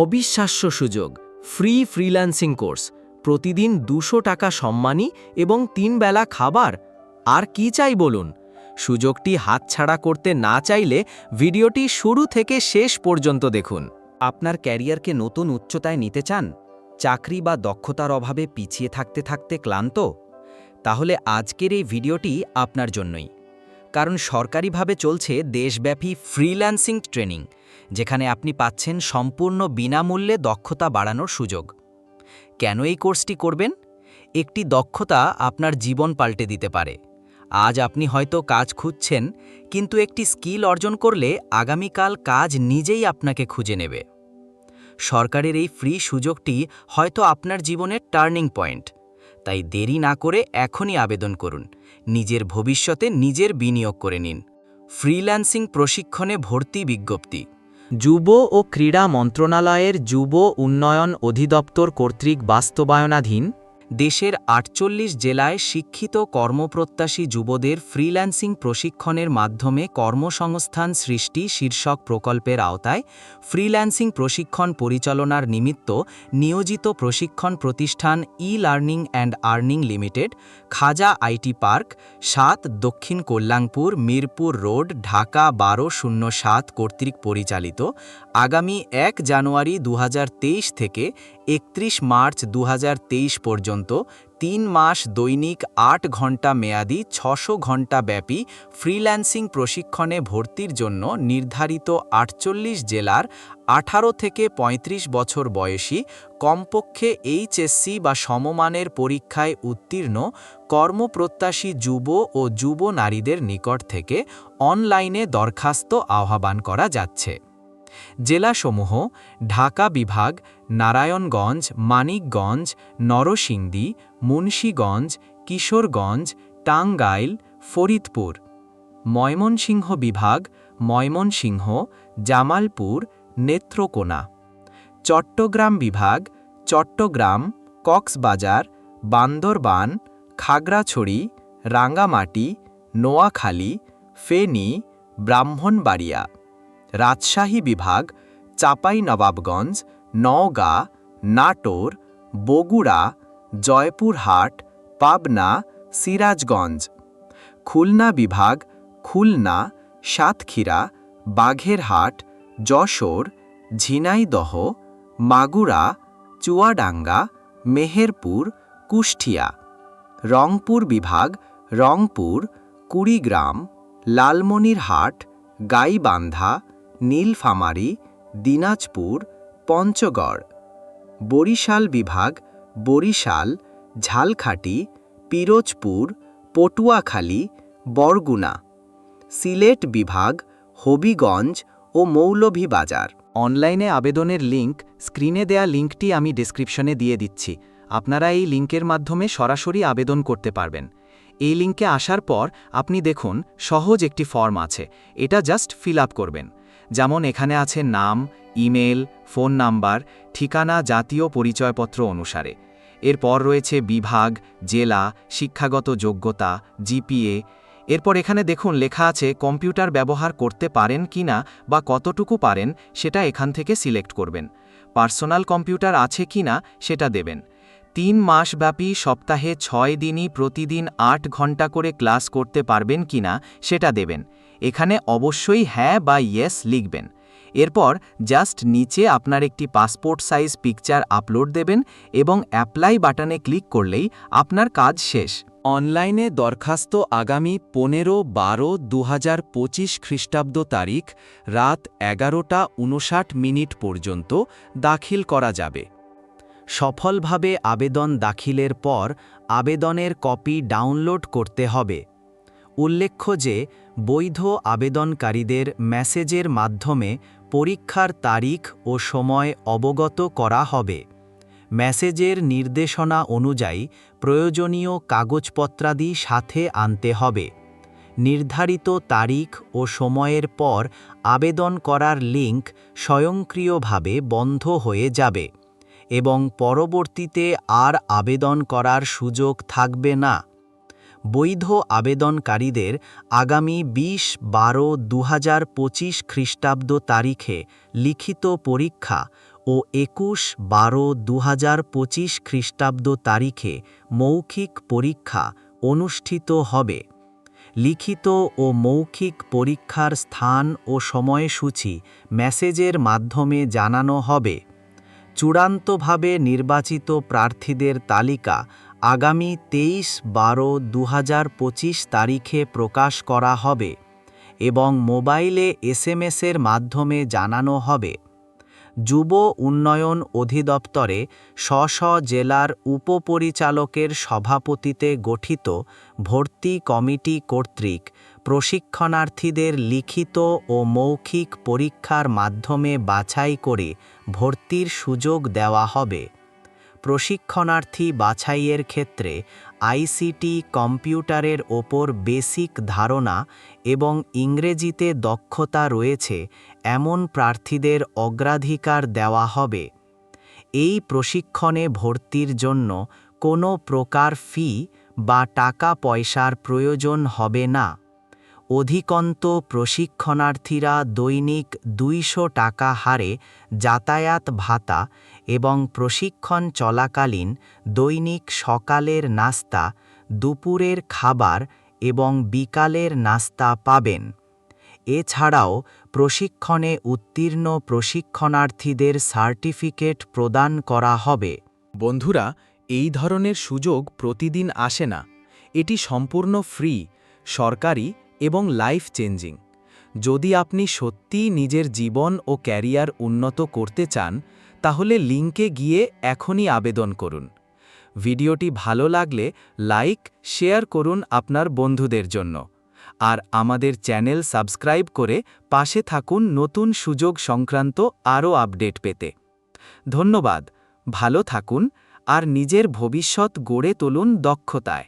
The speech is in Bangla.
অবিশ্বাস্য সুযোগ ফ্রি ফ্রিল্যান্সিং কোর্স প্রতিদিন দুশো টাকা সম্মানী এবং তিন বেলা খাবার। আর কি চাই বলুন? সুযোগটি হাতছাড়া করতে না চাইলে ভিডিওটি শুরু থেকে শেষ পর্যন্ত দেখুন। আপনার ক্যারিয়ারকে নতুন উচ্চতায় নিতে চান? চাকরি বা দক্ষতার অভাবে পিছিয়ে থাকতে থাকতে ক্লান্ত? তাহলে আজকের এই ভিডিওটি আপনার জন্যই। কারণ সরকারিভাবে চলছে দেশব্যাপী ফ্রিল্যান্সিং ট্রেনিং যেখানে আপনি পাচ্ছেন সম্পূর্ণ বিনামূল্যে দক্ষতা বাড়ানোর সুযোগ। কেন এই কোর্সটি করবেন? একটি দক্ষতা আপনার জীবন পাল্টে দিতে পারে। আজ আপনি হয়তো কাজ খুঁজছেন, কিন্তু একটি স্কিল অর্জন করলে আগামীকাল কাজ নিজেই আপনাকে খুঁজে নেবে। সরকারের এই ফ্রি সুযোগটি হয়তো আপনার জীবনের টার্নিং পয়েন্ট। তাই দেরি না করে এখনই আবেদন করুন। নিজের ভবিষ্যতে নিজের বিনিয়োগ করে নিন। ফ্রিল্যান্সিং প্রশিক্ষণে ভর্তি বিজ্ঞপ্তি। যুব ও ক্রীড়া মন্ত্রণালয়ের যুব উন্নয়ন অধিদপ্তর কর্তৃক বাস্তবায়নাধীন দেশের আটচল্লিশ জেলায় শিক্ষিত কর্মপ্রত্যাশী যুবদের ফ্রিল্যান্সিং প্রশিক্ষণের মাধ্যমে কর্মসংস্থান সৃষ্টি শীর্ষক প্রকল্পের আওতায় ফ্রিল্যান্সিং প্রশিক্ষণ পরিচালনার নিমিত্ত নিয়োজিত প্রশিক্ষণ প্রতিষ্ঠান E learning and earning limited, Khaja IT park, সাত দক্ষিণ কল্যাণপুর, মিরপুর রোড, ঢাকা বারো শূন্য সাত কর্তৃক পরিচালিত আগামী এক জানুয়ারি দু হাজার তেইশ থেকে একত্রিশ মার্চ দু হাজার তেইশ পর্যন্ত তিন মাস দৈনিক আট ঘণ্টা মেয়াদি ছশো ঘণ্টা ব্যাপী ফ্রিল্যান্সিং প্রশিক্ষণে ভর্তির জন্য নির্ধারিত আটচল্লিশ জেলার আঠারো থেকে ৩৫ বছর বয়সী, কমপক্ষে এইচএসসি বা সমমানের পরীক্ষায় উত্তীর্ণ, কর্মপ্রত্যাশী যুব ও যুব নারীদের নিকট থেকে অনলাইনে দরখাস্ত আহ্বান করা যাচ্ছে। জেলাসমূহ ঢাকা বিভাগ, নারায়ণগঞ্জ, মানিকগঞ্জ, নরসিংদী, মুন্সীগঞ্জ, কিশোরগঞ্জ, টাঙ্গাইল, ফরিদপুর। ময়মনসিংহ বিভাগ, ময়মনসিংহ, জামালপুর, নেত্রকোনা। চট্টগ্রাম বিভাগ, চট্টগ্রাম, কক্সবাজার, বান্দরবান, খাগড়াছড়ি, রাঙ্গামাটি, নোয়াখালী, ফেনী, ব্রাহ্মণবাড়িয়া। রাজশাহী বিভাগ, চাপাই নবাবগঞ্জ, নওগাঁ, নাটোর, বগুড়া, জয়পুরহাট, পাবনা, সিরাজগঞ্জ। খুলনা বিভাগ, খুলনা, সাতক্ষীরা, বাঘেরহাট, যশোর, ঝিনাইদহ, মাগুরা, চুয়াডাঙ্গা, মেহেরপুর, কুষ্টিয়া। রংপুর বিভাগ, রংপুর, কুড়িগ্রাম, লালমনিরহাট, গাইবান্ধা নীলফামারী, দিনাজপুর, পঞ্চগড়। বরিশাল বিভাগ, বরিশাল ঝালখাটি পিরোজপুর, পটুয়াখালী, বরগুনা। সিলেট বিভাগ, হবিগঞ্জ ও মৌলভীবাজার। অনলাইনে আবেদনের লিংক, স্ক্রিনে দেয়া লিঙ্কটি আমি ডেসক্রিপশনে দিয়ে দিচ্ছি। আপনারা এই লিঙ্কের মাধ্যমে সরাসরি আবেদন করতে পারবেন। এই লিঙ্কে আসার পর আপনি দেখুন, সহজ একটি ফর্ম আছে। এটা জাস্ট ফিল করবেন। যেমন এখানে আছে নাম, ইমেল, ফোন নাম্বার, ঠিকানা, জাতীয় পরিচয়পত্র অনুসারে। এরপর রয়েছে বিভাগ, জেলা, শিক্ষাগত যোগ্যতা, জিপিএ। এরপর এখানে দেখুন লেখা আছে কম্পিউটার ব্যবহার করতে পারেন কিনা বা কতটুকু পারেন সেটা এখান থেকে সিলেক্ট করবেন। পার্সোনাল কম্পিউটার আছে কিনা সেটা দেবেন। তিন মাসব্যাপী সপ্তাহে ছয় দিনই প্রতিদিন আট ঘণ্টা করে ক্লাস করতে পারবেন কিনা সেটা দেবেন। এখানে অবশ্যই হ্যাঁ বা ইয়েস লিখবেন। এরপর জাস্ট নিচে আপনার একটি পাসপোর্ট সাইজ পিকচার আপলোড দেবেন এবং অ্যাপ্লাই বাটনে ক্লিক করলেই আপনার কাজ শেষ। অনলাইনে দরখাস্ত আগামী পনেরো বারো দু হাজার পঁচিশ খ্রিস্টাব্দ তারিখ রাত এগারোটা উনষাট মিনিট পর্যন্ত দাখিল করা যাবে। সফলভাবে আবেদন দাখিলের পর আবেদনের কপি ডাউনলোড করতে হবে। উল্লেখ্য যে বৈধ আবেদনকারীদের মেসেজের মাধ্যমে পরীক্ষার তারিখ ও সময় অবগত করা হবে। মেসেজের নির্দেশনা অনুযায়ী প্রয়োজনীয় কাগজপত্রাদি সাথে আনতে হবে। নির্ধারিত তারিখ ও সময়ের পর আবেদন করার লিঙ্ক স্বয়ংক্রিয়ভাবে বন্ধ হয়ে যাবে এবং পরবর্তীতে আর আবেদন করার সুযোগ থাকবে না। বৈধ আবেদনকারীদের আগামী বিশ বারো দু হাজার পঁচিশ খ্রিস্টাব্দ তারিখে লিখিত পরীক্ষা ও একুশ বারো দু হাজার পঁচিশ খ্রিস্টাব্দ তারিখে মৌখিক পরীক্ষা অনুষ্ঠিত হবে। লিখিত ও মৌখিক পরীক্ষার স্থান ও সময়সূচি মেসেজের মাধ্যমে জানানো হবে। চূড়ান্তভাবে নির্বাচিত প্রার্থীদের তালিকা আগামী তেইশ বারো দু তারিখে প্রকাশ করা হবে এবং মোবাইলে এসএমএসের মাধ্যমে জানানো হবে। যুব উন্নয়ন অধিদপ্তরে স্ব জেলার উপপরিচালকের সভাপতিতে গঠিত ভর্তি কমিটি কর্তৃক প্রশিক্ষণার্থীদের লিখিত ও মৌখিক পরীক্ষার মাধ্যমে বাছাই করে ভর্তির সুযোগ দেওয়া হবে। প্রশিক্ষণার্থী বাছাইয়ের ক্ষেত্রে আইসিটি কম্পিউটারের ওপর বেসিক ধারণা এবং ইংরেজিতে দক্ষতা রয়েছে, এমন প্রার্থীদের অগ্রাধিকার দেওয়া হবে। এই প্রশিক্ষণে ভর্তির জন্য কোনো প্রকার ফি বা টাকা পয়সার প্রয়োজন হবে না। অধিকন্ত প্রশিক্ষণার্থীরা দৈনিক দুইশো টাকা হারে যাতায়াত ভাতা এবং প্রশিক্ষণ চলাকালীন দৈনিক সকালের নাস্তা, দুপুরের খাবার এবং বিকালের নাস্তা পাবেন। এছাড়াও প্রশিক্ষণে উত্তীর্ণ প্রশিক্ষণার্থীদের সার্টিফিকেট প্রদান করা হবে। বন্ধুরা, এই ধরনের সুযোগ প্রতিদিন আসে না। এটি সম্পূর্ণ ফ্রি, সরকারি এবং লাইফ চেঞ্জিং যদি আপনি সত্যিই নিজের জীবন ও ক্যারিয়ার উন্নত করতে চান, তাহলে লিঙ্কে গিয়ে এখনই আবেদন করুন। ভিডিওটি ভালো লাগলে লাইক শেয়ার করুন আপনার বন্ধুদের জন্য। আর আমাদের চ্যানেল সাবস্ক্রাইব করে পাশে থাকুন নতুন সুযোগ সংক্রান্ত আরও আপডেট পেতে। ধন্যবাদ, ভালো থাকুন, আর নিজের ভবিষ্যৎ গড়ে তুলুন দক্ষতায়।